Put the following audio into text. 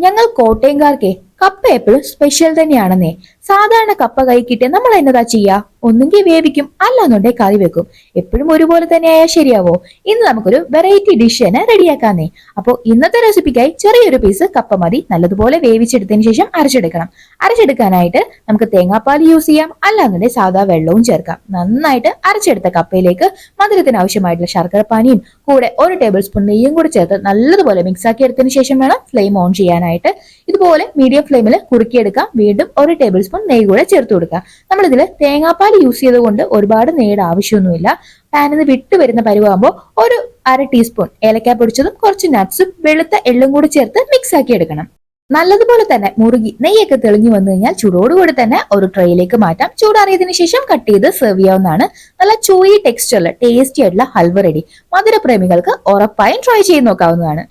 ഞങ്ങൾ കോട്ടയംകാർക്കേ കപ്പ എപ്പോഴും സ്പെഷ്യൽ തന്നെയാണെന്നേ. സാധാരണ കപ്പ കൈ കിട്ടിയ നമ്മൾ എന്നതാ ചെയ്യാ? ഒന്നുകിൽ വേവിക്കും അല്ലാന്നുണ്ടെ കറി വെക്കും. എപ്പോഴും ഒരുപോലെ തന്നെ ആയാൽ ശരിയാവോ? ഇന്ന് നമുക്കൊരു വെറൈറ്റി ഡിഷ് തന്നെ റെഡിയാക്കാന്നേ. അപ്പോൾ ഇന്നത്തെ റെസിപ്പിക്കായി ചെറിയൊരു പീസ് കപ്പ മതി. നല്ലതുപോലെ വേവിച്ചെടുത്തതിന് ശേഷം അരച്ചെടുക്കണം. അരച്ചെടുക്കാനായിട്ട് നമുക്ക് തേങ്ങാപ്പാൽ യൂസ് ചെയ്യാം. അല്ലാന്നുണ്ടെ സാധാ വെള്ളവും ചേർക്കാം. നന്നായിട്ട് അരച്ചെടുത്ത കപ്പയിലേക്ക് മധുരത്തിന് ആവശ്യമായിട്ടുള്ള ശർക്കര പാനിയും കൂടെ ഒരു ടേബിൾ സ്പൂൺ നെയ്യും കൂടി ചേർത്ത് നല്ലതുപോലെ മിക്സ് ആക്കി എടുത്തതിന് ശേഷം വേണം ഫ്ലെയിം ഓൺ ചെയ്യാനായിട്ട്. ഇതുപോലെ മീഡിയം ഫ്ലെയിമിൽ കുറുക്കിയെടുക്കാം. വീണ്ടും ഒരു ടേബിൾ സ്പൂൺ നെയ്യ് കൂടെ ചേർത്ത് കൊടുക്കുക. നമ്മളിതിൽ തേങ്ങാപ്പാൽ യൂസ് ചെയ്തുകൊണ്ട് ഒരുപാട് നെയ്യുടെ ആവശ്യമൊന്നുമില്ല. പാനിൽ നിന്ന് വിട്ട് വരുന്ന പരുവാകുമ്പോൾ ഒരു അര ടീസ്പൂൺ ഏലക്ക പൊടിച്ചതും കുറച്ച് നട്ട്സും വെളുത്ത എള്ളും കൂടി ചേർത്ത് മിക്സ് ആക്കി എടുക്കണം. നല്ലതുപോലെ തന്നെ മുറുകി നെയ്യൊക്കെ തെളിഞ്ഞു വന്നു കഴിഞ്ഞാൽ ചൂടോടുകൂടി തന്നെ ഒരു ട്രേയിലേക്ക് മാറ്റാം. ചൂടാറിയതിനു ശേഷം കട്ട് ചെയ്ത് സെർവ് ചെയ്യാവുന്നതാണ്. നല്ല ചൂയി ടെക്സ്ചറിൽ ടേസ്റ്റി ആയിട്ടുള്ള ഹൽവ റെഡി മധുരപ്രേമികൾക്ക് ഉറപ്പായും ട്രൈ ചെയ്ത് നോക്കാവുന്നതാണ്.